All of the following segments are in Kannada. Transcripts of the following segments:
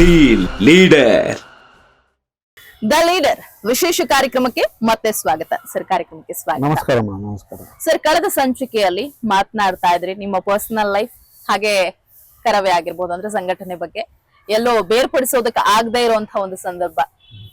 ದಿ ಲೀಡರ್ ದ ಲೀಡರ್ ವಿಶೇಷ ಕಾರ್ಯಕ್ರಮಕ್ಕೆ ಮತ್ತೆ ಸ್ವಾಗತ. ಸರ್ ಕಾರ್ಯಕ್ರಮಕ್ಕೆ ಸ್ವಾಗತ. ನಮಸ್ಕಾರ ಸರ್ ಕಳೆದ ಸಂಚಿಕೆಯಲ್ಲಿ ಮಾತನಾಡ್ತಾ ಇದ್ರಿ ನಿಮ್ಮ ಪರ್ಸನಲ್ ಲೈಫ್ ಹಾಗೆ ಕರವೇ ಆಗಿರ್ಬೋದು ಅಂದ್ರೆ ಸಂಘಟನೆ ಬಗ್ಗೆ. ಎಲ್ಲೋ ಬೇರ್ಪಡಿಸೋದಕ್ಕೆ ಆಗದೆ ಇರುವಂತಹ ಒಂದು ಸಂದರ್ಭ.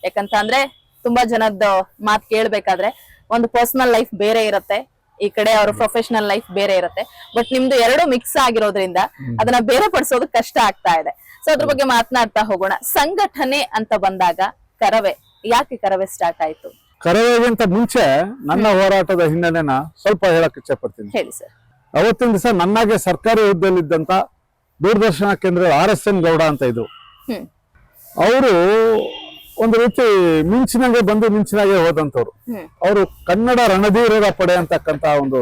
ಯಾಕಂತ ಅಂದ್ರೆ ತುಂಬಾ ಜನದ ಮಾತು ಕೇಳ್ಬೇಕಾದ್ರೆ ಒಂದು ಪರ್ಸನಲ್ ಲೈಫ್ ಬೇರೆ ಇರುತ್ತೆ ಈ ಕಡೆ ಅವ್ರ ಪ್ರೊಫೆಷನಲ್ ಲೈಫ್ ಬೇರೆ ಇರುತ್ತೆ. ಬಟ್ ನಿಮ್ದು ಎರಡು ಮಿಕ್ಸ್ ಆಗಿರೋದ್ರಿಂದ ಅದನ್ನ ಬೇರೆ ಪಡಿಸೋದಕ್ಕೆ ಕಷ್ಟ ಆಗ್ತಾ ಇದೆ. ಸೊ ಅದ್ರ ಬಗ್ಗೆ ಮಾತನಾಡ್ತಾ ಹೋಗೋಣ. ಸಂಘಟನೆ ಅಂತ ಬಂದಾಗ ಕರವೇ ಯಾಕೆ ಕರವೇ ಸ್ಟಾರ್ಟ್ ಆಯ್ತು? ಕರವೇಗಿಂತ ಮುಂಚೆ ನನ್ನ ಹೋರಾಟದ ಹಿನ್ನೆಲೆನ ಸ್ವಲ್ಪ ಹೇಳಕ್ ಇಚ್ಛೆ ಪಡ್ತೀನಿ ಹೇಳಿ ಸರ್. ಅವತ್ತಿನ ದಿವಸ ನನ್ನಾಗೆ ಸರ್ಕಾರಿ ಹುದ್ದೆಯಲ್ಲಿದ್ದಂತ ದೂರದರ್ಶನ ಕೇಂದ್ರ ಆರ್ ಎಸ್ ಎನ್ ಗೌಡ ಅಂತ ಇದ್ರು ಅವರು ಒಂದು ರೀತಿ ಮಿಂಚಿನಾಗೆ ಬಂದು ಮಿಂಚಿನಾಗೆ ಹೋದಂತವ್ರು ಅವರು ಕನ್ನಡ ರಣಧೀರರ ಪಡೆ ಅಂತಕ್ಕಂತ ಒಂದು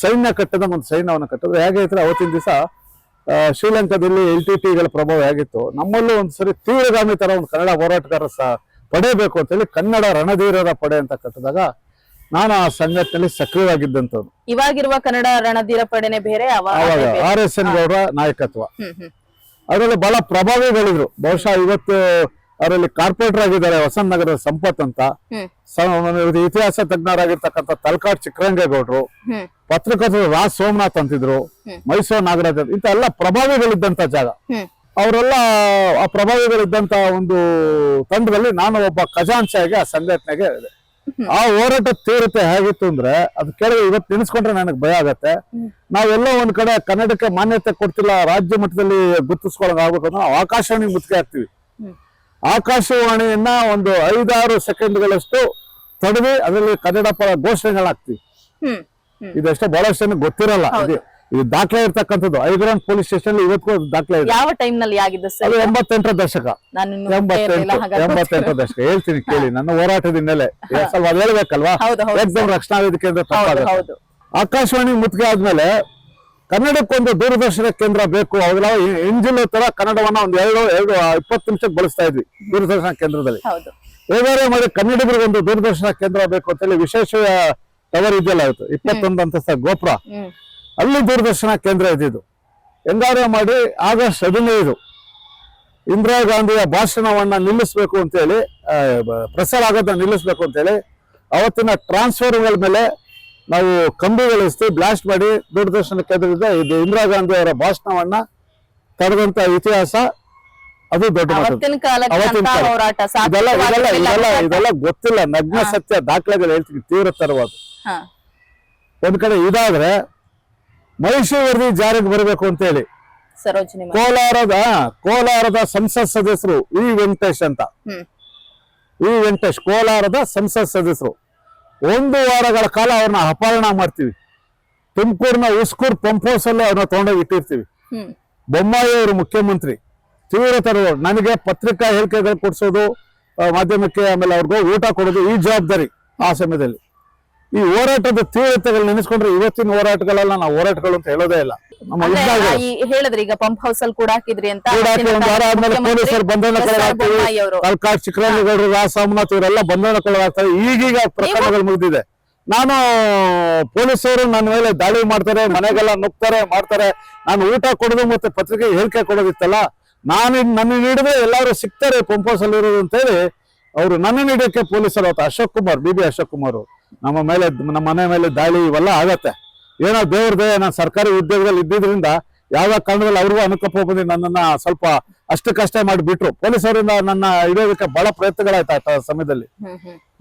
ಸೈನ್ಯ ಕಟ್ಟದ ಒಂದು ಸೈನ್ಯವನ್ನು ಕಟ್ಟಿದ್ರು. ಹೇಗೆ ಇದ್ರೆ ಅವತ್ತಿನ ದಿವಸ ಶ್ರೀಲಂಕಾದಲ್ಲಿ ಎಲ್ ಟಿ ಟಿಗಳ ಪ್ರಭಾವ ಹೇಗಿತ್ತು? ನಮ್ಮಲ್ಲೂ ಒಂದ್ಸರಿ ತೀವ್ರಗಾಮಿ ತರ ಒಂದು ಕನ್ನಡ ಹೋರಾಟಗಾರ ಸಹ ಪಡೆಯಬೇಕು ಅಂತೇಳಿ ಕನ್ನಡ ರಣಧೀರರ ಪಡೆ ಅಂತ ಕಟ್ಟಿದಾಗ ನಾನು ಆ ಸಂಘಟನೆಯಲ್ಲಿ ಸಕ್ರಿಯವಾಗಿದ್ದಂಥವ್ರು ಇವಾಗಿರುವ ಕನ್ನಡ ರಣಧೀರ ಪಡೆನೆ ಬೇರೆ ಆರ್ ಎಸ್ ಎನ್ ಗೌಡರ ನಾಯಕತ್ವ. ಅದರಲ್ಲಿ ಬಹಳ ಪ್ರಭಾವಿಗಳಿದ್ರು. ಬಹುಶಃ ಇವತ್ತು ಅವರಲ್ಲಿ ಕಾರ್ಪೊರೇಟರ್ ಆಗಿದ್ದಾರೆ ವಸಂತ ನಗರದ ಸಂಪತ್ ಅಂತ. ಇತಿಹಾಸ ತಜ್ಞರಾಗಿರ್ತಕ್ಕಂಥ ತಲಕಾಡ್ ಚಿಕ್ಕರಂಗೇಗೌಡರು ಪತ್ರಕರ್ತರು ರಾಜ್ ಸೋಮನಾಥ್ ಅಂತಿದ್ರು. ಮೈಸೂರು ನಾಗರಾಜ್ ಇಂಥ ಎಲ್ಲ ಪ್ರಭಾವಿಗಳಿದ್ದಂತ ಜಾಗ. ಅವರೆಲ್ಲ ಆ ಪ್ರಭಾವಿಗಳಿದ್ದಂತ ಒಂದು ತಂಡದಲ್ಲಿ ನಾನು ಒಬ್ಬ ಖಜಾಂಚಿಯಾಗಿ ಆ ಸಂಘಟನೆಗೆ ಆ ಹೋರಾಟ ತೀವ್ರತೆ ಹೇಗಿತ್ತು ಅಂದ್ರೆ ಅದು ಕೇಳಿ ಇವತ್ತು ನೆನೆಸ್ಕೊಂಡ್ರೆ ನನಗೆ ಭಯ ಆಗತ್ತೆ. ನಾವೆಲ್ಲ ಒಂದ್ ಕಡೆ ಕನ್ನಡಕ್ಕೆ ಮಾನ್ಯತೆ ಕೊಡ್ತಿಲ್ಲ ರಾಜ್ಯ ಮಟ್ಟದಲ್ಲಿ ಗುರ್ತಿಸ್ಕೊಳಕ್ ಆಗ್ಬೇಕು ಅಂದ್ರೆ ನಾವು ಆಕಾಶವಾಣಿ ಮುತ್ತಿಗೆ ಹಾಕ್ತಿವಿ. ಆಕಾಶವಾಣಿಯನ್ನ ಒಂದು ಐದಾರು ಸೆಕೆಂಡ್ಗಳಷ್ಟು ತಡೆದು ಅದರಲ್ಲಿ ಕನ್ನಡ ಪರ ಘೋಷಣೆಗಳಾಗ್ತಿವಿ. ಇದಷ್ಟೇ ಬಹಳಷ್ಟು ಜನಕ್ಕೆ ಗೊತ್ತಿರಲ್ಲ. ಇದು ಇದು ದಾಖಲೆ ಇರ್ತಕ್ಕಂಥದ್ದು. ಐಗ್ರಾನ್ ಪೊಲೀಸ್ ಸ್ಟೇಷನ್ ಇವತ್ತು ದಾಖಲೆ ಇದೆ. ಯಾವ ಟೈಮ್ನಲ್ಲಿ ಸರ್? ಎಂಬತ್ತೆಂಟರ ದಶಕ. ಎಂಬತ್ತೆಂಟರ ದಶಕ. ಹೇಳ್ತೀನಿ ಕೇಳಿ. ನನ್ನ ಹೋರಾಟದ ಹಿನ್ನೆಲೆ ಸ್ವಲ್ಪ ಅದು ಹೇಳ್ಬೇಕಲ್ವಾ? ಎಕ್ದಮ್ ರಕ್ಷಣಾ ವೇದಿಕೆ ಅಂದ್ರೆ ಆಕಾಶವಾಣಿ ಮುತ್ತಿಗೆ ಆದ್ಮೇಲೆ ಕನ್ನಡಕ್ಕೊಂದು ದೂರದರ್ಶನ ಕೇಂದ್ರ ಬೇಕು. ಅವಾಗೆಲ್ಲ ಎಂಜಿಲ್ ತರ ಕನ್ನಡವನ್ನ ಒಂದ್ ಎರಡು ಎರಡು ಇಪ್ಪತ್ತು ನಿಮಿಷಕ್ಕೆ ಬಳಸ್ತಾ ಇದ್ವಿ ದೂರದರ್ಶನ ಕೇಂದ್ರದಲ್ಲಿ. ಹೇಗಾದ್ರೆ ಮಾಡಿ ಕನ್ನಡಿಗರಿಗೆ ಒಂದು ದೂರದರ್ಶನ ಕೇಂದ್ರ ಬೇಕು ಅಂತೇಳಿ ವಿಶೇಷ ಟವರ್ ಇದೆಯಲ್ಲ ಆಯ್ತು ಇಪ್ಪತ್ತೊಂದು ಅಂತಸ್ತ ಗೋಪುರ. ಅಲ್ಲಿ ದೂರದರ್ಶನ ಕೇಂದ್ರ ಇದ್ದಿದ್ದು ಹೆಂಗಾದ್ರೆ ಮಾಡಿ ಆಗಸ್ಟ್ ಹದಿನೈದು ಇಂದಿರಾ ಗಾಂಧಿಯ ಭಾಷಣವನ್ನ ನಿಲ್ಲಿಸಬೇಕು ಅಂತೇಳಿ ಹೇಳಿ ಪ್ರಸಾರ ಆಗೋದನ್ನ ನಿಲ್ಲಿಸಬೇಕು ಅಂತೇಳಿ ಅವತ್ತಿನ ಟ್ರಾನ್ಸ್ಫರ್ಗಳ ಮೇಲೆ ನಾವು ಕಂಬಿಗಳಿಸಿ ಬ್ಲಾಸ್ಟ್ ಮಾಡಿ ದೂರದರ್ಶನ ಕೇಂದ್ರದಿಂದ ಇದು ಇಂದಿರಾ ಗಾಂಧಿ ಅವರ ಭಾಷಣವನ್ನ ತಡೆದಂತ ಇತಿಹಾಸ. ಅದು ದೊಡ್ಡ ಇದೆಲ್ಲ ಇದೆಲ್ಲ ಇದೆಲ್ಲ ಗೊತ್ತಿಲ್ಲ. ನಗ್ನ ಸತ್ಯ ದಾಖಲೆಗಳು ಹೇಳ್ತೀವಿ ತೀವ್ರತರವಾದ. ತರವಾದ ಒಂದ್ ಕಡೆ ಇದಾದ್ರೆ ಮೈಸೂರು ವರದಿ ಜಾರಿಗೆ ಬರಬೇಕು ಅಂತ ಹೇಳಿ ಕೋಲಾರದ ಕೋಲಾರದ ಸಂಸತ್ ಸದಸ್ಯರು ವಿ ವೆಂಕಟೇಶ್ ಅಂತ. ಈ ವಿ ವೆಂಕಟೇಶ್ ಕೋಲಾರದ ಸಂಸತ್ ಸದಸ್ಯರು. ಒಂದು ವಾರಗಳ ಕಾಲ ಅವ್ರನ್ನ ಅಪಹರಣ ಮಾಡ್ತೀವಿ. ತುಮಕೂರಿನ ಉಸ್ಕೂರ್ ಪಂಪ್ ಹೌಸ್ ಅಲ್ಲಿ ಅವ್ರನ್ನ ತಗೊಂಡೋಗಿ ಇಟ್ಟಿರ್ತೀವಿ. ಬೊಮ್ಮಾಯಿ ಅವರು ಮುಖ್ಯಮಂತ್ರಿ. ತೀವ್ರತರ ನನಗೆ ಪತ್ರಿಕಾ ಹೇಳಿಕೆಗಳು ಕೊಡಿಸೋದು ಮಾಧ್ಯಮಕ್ಕೆ ಆಮೇಲೆ ಅವ್ರಿಗೆ ಊಟ ಕೊಡೋದು ಈ ಜವಾಬ್ದಾರಿ ಆ ಸಮಯದಲ್ಲಿ. ಈ ಹೋರಾಟದ ತೀವ್ರತೆಗಳು ನೆನೆಸ್ಕೊಂಡ್ರೆ ಇವತ್ತಿನ ಹೋರಾಟಗಳೆಲ್ಲ ನಾವು ಹೋರಾಟಗಳು ಅಂತ ಹೇಳೋದೇ ಇಲ್ಲ. ನಮ್ಮ ಹೇಳಿದ್ರಿ ಈಗ ಪಂಪ್ ಹೌಸ್ ಅಲ್ಲಿ ಕೂಡ ಹಾಕಿದ್ರಿ ಅಂತ ಪೊಲೀಸರು ಬಂಧನ ಚಿಕ್ಕರಂಗೇಗೌಡರು ರಾಜ ಸೋಮನಾಥ್ ಇವರೆಲ್ಲ ಬಂಧನಕ್ಕೊಳಗಾಗ್ತಾರೆ ಈಗೀಗ ಪ್ರಕರಣಗಳು ಮುಗಿದಿದೆ. ನಾನು ಪೊಲೀಸರು ನನ್ನ ಮೇಲೆ ದಾಳಿ ಮಾಡ್ತಾರೆ ಮನೆಗೆಲ್ಲ ನುಗ್ತಾರೆ ಮಾಡ್ತಾರೆ. ನಾನು ಊಟ ಕೊಡೋದು ಮತ್ತೆ ಪತ್ರಿಕೆ ಹೇಳಿಕೆ ಕೊಡೋದಿತ್ತಲ್ಲ ನಾನು ನನ್ನ ಹಿಡಿದ್ರೆ ಎಲ್ಲರೂ ಸಿಗ್ತಾರೆ ಪಂಪ್ ಹೌಸ್ ಅಲ್ಲಿ ಇರೋದು ಅಂತೇಳಿ ಅವರು ನನ್ನ ನೀಡಕ್ಕೆ ಪೊಲೀಸರು ಅವತ್ತು ಅಶೋಕ್ ಕುಮಾರ್ ಬಿ ಬಿ ಅಶೋಕ್ ಕುಮಾರ್. ನಮ್ಮ ಮೇಲೆ ನಮ್ಮ ಮನೆ ಮೇಲೆ ದಾಳಿ ಇವೆಲ್ಲ ಆಗತ್ತೆ. ಏನೋ ದೇವ್ರ ದಯ ನಾನು ಸರ್ಕಾರಿ ಉದ್ಯೋಗದಲ್ಲಿ ಇದ್ದಿದ್ರಿಂದ ಯಾವ ಕಾರಣದಲ್ಲಿ ಅವ್ರಿಗೂ ಅನುಕಂಪ ಬಂದು ನನ್ನನ್ನ ಸ್ವಲ್ಪ ಅಷ್ಟಕ್ಕಷ್ಟೇ ಮಾಡಿ ಬಿಟ್ರು ಪೊಲೀಸರಿಂದ ನನ್ನ ಇಡೋದಕ್ಕೆ ಬಹಳ ಪ್ರಯತ್ನಗಳಾಯ್ತು ಆ ಸಮಯದಲ್ಲಿ.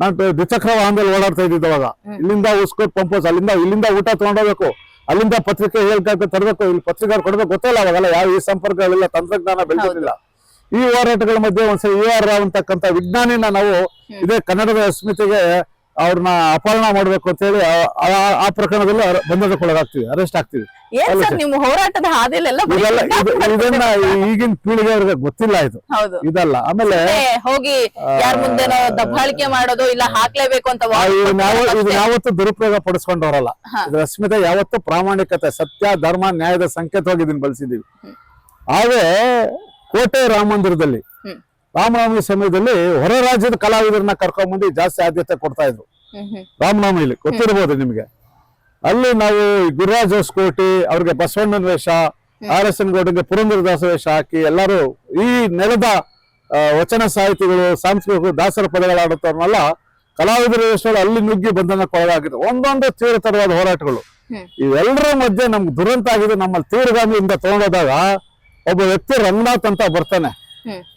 ನಾನು ದ್ವಿಚಕ್ರ ವಾಹನದಲ್ಲಿ ಓಡಾಡ್ತಾ ಇದ್ದಿದ್ದು ಅವಾಗ. ಇಲ್ಲಿಂದ ಉಸ್ಕೋಟ್ ಪಂಪೋಸ್ ಅಲ್ಲಿಂದ ಇಲ್ಲಿಂದ ಊಟ ತಗೊಂಡೋಗ್ಬೇಕು. ಅಲ್ಲಿಂದ ಪತ್ರಿಕೆ ಹೇಳ್ಬೇಕು ತರಬೇಕು ಇಲ್ಲಿ ಪತ್ರಿಕೆ ಕೊಡಬೇಕು ಗೊತ್ತಿಲ್ಲ ಅವಾಗಲ್ಲ. ಯಾವ ಈ ಸಂಪರ್ಕಗಳಿಲ್ಲ ತಂತ್ರಜ್ಞಾನ ಬೆಳೆದಿರಲಿಲ್ಲ. ಈ ಹೋರಾಟಗಳ ಮಧ್ಯೆ ಒಂದ್ಸರಿ ಯು ಆರ್ ರಾವ್ ಅಂತಕ್ಕಂಥ ವಿಜ್ಞಾನಿನ ನಾವು ಇದೇ ಕನ್ನಡದ ಅಸ್ಮಿತೆಗೆ ಅವ್ರನ್ನ ಅಪಹರಣ ಮಾಡ್ಬೇಕು ಅಂತ ಹೇಳಿ ಆ ಪ್ರಕರಣದಲ್ಲಿ ಬಂಧನಕ್ಕೊಳಗಾಗ್ತೀವಿ ಅರೆಸ್ಟ್ ಆಗ್ತೀವಿ. ಹೋರಾಟದ ಇದನ್ನ ಈಗಿನ ಪೀಳಿಗೆ ಗೊತ್ತಿಲ್ಲ ಇದು. ಇದಲ್ಲ. ಆಮೇಲೆ ಹೋಗಿ ದಬ್ಬಾಳಿಕೆ ಮಾಡೋದು ಇಲ್ಲ ಹಾಕ್ಲೇಬೇಕು ಅಂತ. ಯಾವತ್ತೂ ದುರುಪಯೋಗ ಪಡಿಸ್ಕೊಂಡವರಲ್ಲ. ಅಸ್ಮಿತೆ ಯಾವತ್ತೂ ಪ್ರಾಮಾಣಿಕತೆ ಸತ್ಯ ಧರ್ಮ ನ್ಯಾಯದ ಸಂಕೇತವಾಗಿ ಇದನ್ನ ಬಳಸಿದೀವಿ ಆದ್ರೆ ಕೋಟೆ ರಾಮ ಮಂದಿರದಲ್ಲಿ. ರಾಮನವಮಿ ಸಮಯದಲ್ಲಿ ಹೊರ ರಾಜ್ಯದ ಕಲಾವಿದರನ್ನ ಕರ್ಕೊಂಡ್ಬಂದು ಜಾಸ್ತಿ ಆದ್ಯತೆ ಕೊಡ್ತಾ ಇದ್ರು. ರಾಮನವಮಿಲಿ ಗೊತ್ತಿರ್ಬೋದು ನಿಮ್ಗೆ. ಅಲ್ಲಿ ನಾವು ಗುರುರಾಜ್ ಹೊಸಕೋಟಿ ಅವ್ರಿಗೆ ಬಸವಣ್ಣನ ವೇಷ ಆರ್ ಎಸ್ ಎನ್ ಗೌಡಗೆ ಪುರಂದರದಾಸ ವೇಷ ಹಾಕಿ ಎಲ್ಲರೂ ಈ ನೆಲದ ವಚನ ಸಾಹಿತಿಗಳು ಸಾಂಸ್ಕೃತಿಕ ದಾಸರ ಪದಗಳಾಡುತ್ತವ್ರನ್ನೆಲ್ಲ ಕಲಾವಿದರ ವೇಷಗಳು ಅಲ್ಲಿ ನುಗ್ಗಿ ಬಂಧನಕ್ಕೊಳಗಾಗಿದೆ ಒಂದೊಂದು ತೀವ್ರತರವಾದ ಹೋರಾಟಗಳು. ಇವೆಲ್ಲರ ಮಧ್ಯೆ ನಮ್ಗೆ ದುರಂತ ಆಗಿದೆ ನಮ್ಮಲ್ಲಿ ತೀವ್ರಗಾಮಿಯಿಂದ ತಗೊಂಡೋದಾಗ ಒಬ್ಬ ವ್ಯಕ್ತಿ ರಂಗನಾಥ್ ಅಂತ ಬರ್ತಾನೆ.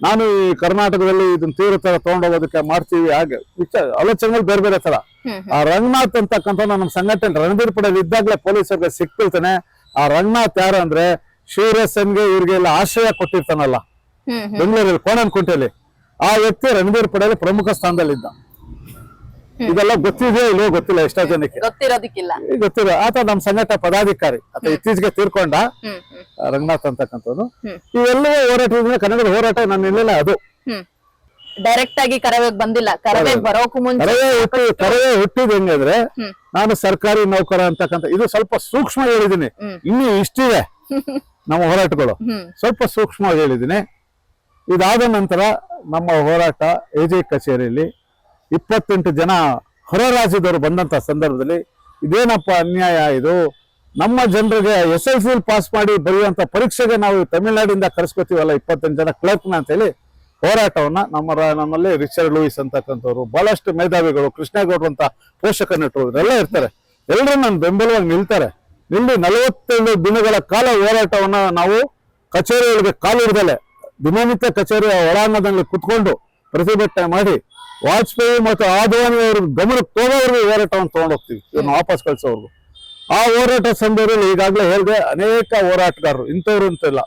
ನಾನು ಈ ಕರ್ನಾಟಕದಲ್ಲಿ ಇದನ್ನ ತೀವ್ರತರ ತಗೊಂಡೋಗೋದಕ್ಕೆ ಮಾಡ್ತೀವಿ ಹಾಗೆ ವಿಚಾರ ಆಲೋಚನೆಗಳು ಬೇರೆ ಬೇರೆ ತರ. ಆ ರಂಗನಾಥ್ ಅಂತಕ್ಕಂತ ನಮ್ಮ ಸಂಘಟನೆ ರಣಬೀರ್ ಪಡೆಯಲ್ಲಿ ಇದ್ದಾಗಲೇ ಪೊಲೀಸರಿಗೆ ಸಿಕ್ತಿರ್ತಾನೆ ಆ ರಂಗನಾಥ್ ಯಾರು ಅಂದ್ರೆ ಶಿವರಸನ್ಗೆ ಇವ್ರಿಗೆ ಎಲ್ಲ ಆಶ್ರಯ ಕೊಟ್ಟಿರ್ತಾನಲ್ಲ ಬೆಂಗಳೂರಲ್ಲಿ ಕೋಣನ್ ಬೆಂಗಳೂರಲ್ಲಿ ಕೋಣನಕುಂಟೆಯಲ್ಲಿ ಆ ವ್ಯಕ್ತಿ ರಣಬೀರ್ ಪಡೆಯಲ್ಲಿ ಪ್ರಮುಖ ಸ್ಥಾನದಲ್ಲಿದ್ದ. ಇದೆಲ್ಲ ಗೊತ್ತಿದೆಯೋ ಇಲ್ಲೋ ಗೊತ್ತಿಲ್ಲ ಎಷ್ಟೋ ಜನಕ್ಕೆ. ಗೊತ್ತಿರೋದಿಕ್ಕಿಲ್ಲ. ಗೊತ್ತಿಲ್ಲ ಆತ ನಮ್ ಸಂಘಟ ಪದಾಧಿಕಾರಿ ಆತ ಇತ್ತೀಚೆಗೆ ತೀರ್ಕೊಂಡ ರಂಗನಾಥ್ ಅಂತಕ್ಕಂಥದ್ದು ಇವೆಲ್ಲೂ ಇವೆಲ್ಲವೂ ಹೋರಾಟದಿಂದ ಕನ್ನಡದ ಹೋರಾಟ ನಾನು ಇಲ್ಲ ಅದು. ಡೈರೆಕ್ಟ್ ಆಗಿ ಕರವೇಗ್ ಬಂದಿಲ್ಲ. ಕರವೇಗ್ ಬರೋಕು ಮುಂಚೆ ಕರವೇ ಹುಟ್ಟಿ ಕರವೇ ಹುಟ್ಟಿದ ಹೆಂಗಂದ್ರೆ ನಾನು ಸರ್ಕಾರಿ ನೌಕರ ಅಂತಕ್ಕಂಥ ಇದು ಸ್ವಲ್ಪ ಸೂಕ್ಷ್ಮ ಹೇಳಿದೀನಿ. ಇನ್ನು ಇಷ್ಟಿದೆ ನಮ್ಮ ಹೋರಾಟಗಳು. ಸ್ವಲ್ಪ ಸೂಕ್ಷ್ಮವಾಗಿ ಹೇಳಿದೀನಿ ಇದಾದ ನಂತರ ನಮ್ಮ ಹೋರಾಟ ಎಜೆ ಕಚೇರಿಯಲ್ಲಿ ಇಪ್ಪತ್ತೆಂಟು ಜನ ಹೊರ ರಾಜ್ಯದವರು ಬಂದಂತ ಸಂದರ್ಭದಲ್ಲಿ ಇದೇನಪ್ಪ ಅನ್ಯಾಯ ಇದು? ನಮ್ಮ ಜನರಿಗೆ ಎಸ್ ಎಲ್ ಸಿ ಪಾಸ್ ಮಾಡಿ ಬರೆಯುವಂಥ ಪರೀಕ್ಷೆಗೆ ನಾವು ತಮಿಳುನಾಡಿಂದ ಕರೆಸ್ಕೊತೀವಲ್ಲ ಇಪ್ಪತ್ತೆಂಟು ಜನ ಕ್ಲರ್ಕ್ನ ಅಂತೇಳಿ ಹೋರಾಟವನ್ನ ನಮ್ಮ ನಮ್ಮಲ್ಲಿ ರಿಚರ್ಡ್ ಲೂಯಿಸ್ ಅಂತಕ್ಕಂಥವ್ರು, ಬಹಳಷ್ಟು ಮೇಧಾವಿಗಳು, ಕೃಷ್ಣೇಗೌಡರು ಅಂತ ಪೋಷಕ ನಟರು ಇವರೆಲ್ಲ ಇರ್ತಾರೆ. ಎಲ್ಲರೂ ನನ್ನ ಬೆಂಬಲವಾಗಿ ನಿಲ್ತಾರೆ. ನಿಲ್ಲಿ ನಲವತ್ತೇಳು ದಿನಗಳ ಕಾಲ ಹೋರಾಟವನ್ನ ನಾವು ಕಚೇರಿಗಳಿಗೆ ಕಾಲಿಡ್ದಲೆ ದಿನನಿತ್ಯ ಕಚೇರಿಯ ಒಳಾಂಗಣದಲ್ಲಿ ಕುತ್ಕೊಂಡು ಪ್ರತಿಭಟನೆ ಮಾಡಿ ವಾಜಪೇಯಿ ಮತ್ತು ಆದವಾನಿ ಅವ್ರ ಗಮನಕ್ಕೆ ತೋಗೋವರೆಗೂ ಹೋರಾಟವನ್ನು ತೊಗೊಂಡೋಗ್ತೀವಿ. ಇದನ್ನು ವಾಪಸ್ ಕಳಿಸೋರ್ಗು ಆ ಹೋರಾಟ ಸಂದರ್ಭದಲ್ಲಿ ಈಗಾಗಲೇ ಹೇಳಿದೆ ಅನೇಕ ಹೋರಾಟಗಾರರು, ಇಂಥವ್ರು ಅಂತಿಲ್ಲ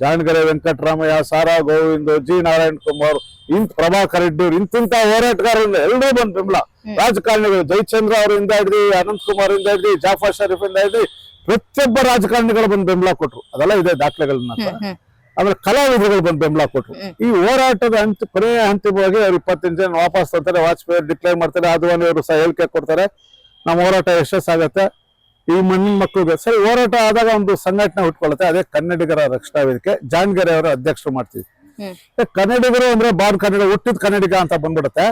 ಜಾಣಗೆರೆ ವೆಂಕಟರಾಮಯ್ಯ, ಸಾರಾ ಗೋವಿಂದ, ಜಿ ನಾರಾಯಣ್ ಕುಮಾರ್ ಇಂತ ಪ್ರಭಾಕರ್ ರೆಡ್ಡಿ ಅವ್ರು ಇಂತಿಂತ ಹೋರಾಟಗಾರರಿಂದ ಎಲ್ಲರೂ ಬಂದು ಬೆಂಬಲ. ರಾಜಕಾರಣಿಗಳು ಜಯಚಂದ್ರ ಅವರಿಂದ ಇದ್ರಿ ಅನಂತ್ ಕುಮಾರ್ ಇಂದ ಇದ್ರಿ ಜಾಫರ್ ಶರೀಫ್ ಇಂದ ಇದ್ರಿ ಪ್ರತಿಯೊಬ್ಬ ರಾಜಕಾರಣಿಗಳು ಬಂದು ಬೆಂಬಲ ಕೊಟ್ರು. ಅದೆಲ್ಲ ಇದೆ ದಾಖಲೆಗಳನ್ನ. ಆಮೇಲೆ ಕಲಾವಿದರುಗಳು ಬಂದು ಬೆಂಬಲ ಕೊಟ್ರು. ಈ ಹೋರಾಟದ ಅಂತ ಕೊನೆಯ ಹಂತವಾಗಿ ಅವ್ರು ಇಪ್ಪತ್ತೆಂಟು ಜನ ವಾಪಸ್ ತರ್ತಾರೆ ವಾಜಪೇಯಿ ಡಿಕ್ಲೇರ್ ಮಾಡ್ತಾರೆ ಆದ್ವಾನಿ ಅವರು ಸಹ ಹೇಳಿಕೆ ಕೊಡ್ತಾರೆ ನಮ್ಮ ಹೋರಾಟ ಯಶಸ್ಸಾಗತ್ತೆ ಈ ಮಣ್ಣಿನ ಮಕ್ಕಳಿಗೆ ಸರಿ ಹೋರಾಟ ಆದಾಗ ಒಂದು ಸಂಘಟನೆ ಹುಟ್ಕೊಳ್ಳುತ್ತೆ ಅದೇ ಕನ್ನಡಿಗರ ರಕ್ಷಣಾ ವೇದಿಕೆ. ಜಾನ್ಗೆರೆ ಅವರ ಅಧ್ಯಕ್ಷರು ಮಾಡ್ತೀವಿ. ಕನ್ನಡಿಗರು ಅಂದ್ರೆ ಬಾರ್ ಕನ್ನಡ ಹುಟ್ಟಿದ ಕನ್ನಡಿಗ ಅಂತ ಬಂದ್ಬಿಡುತ್ತೆ.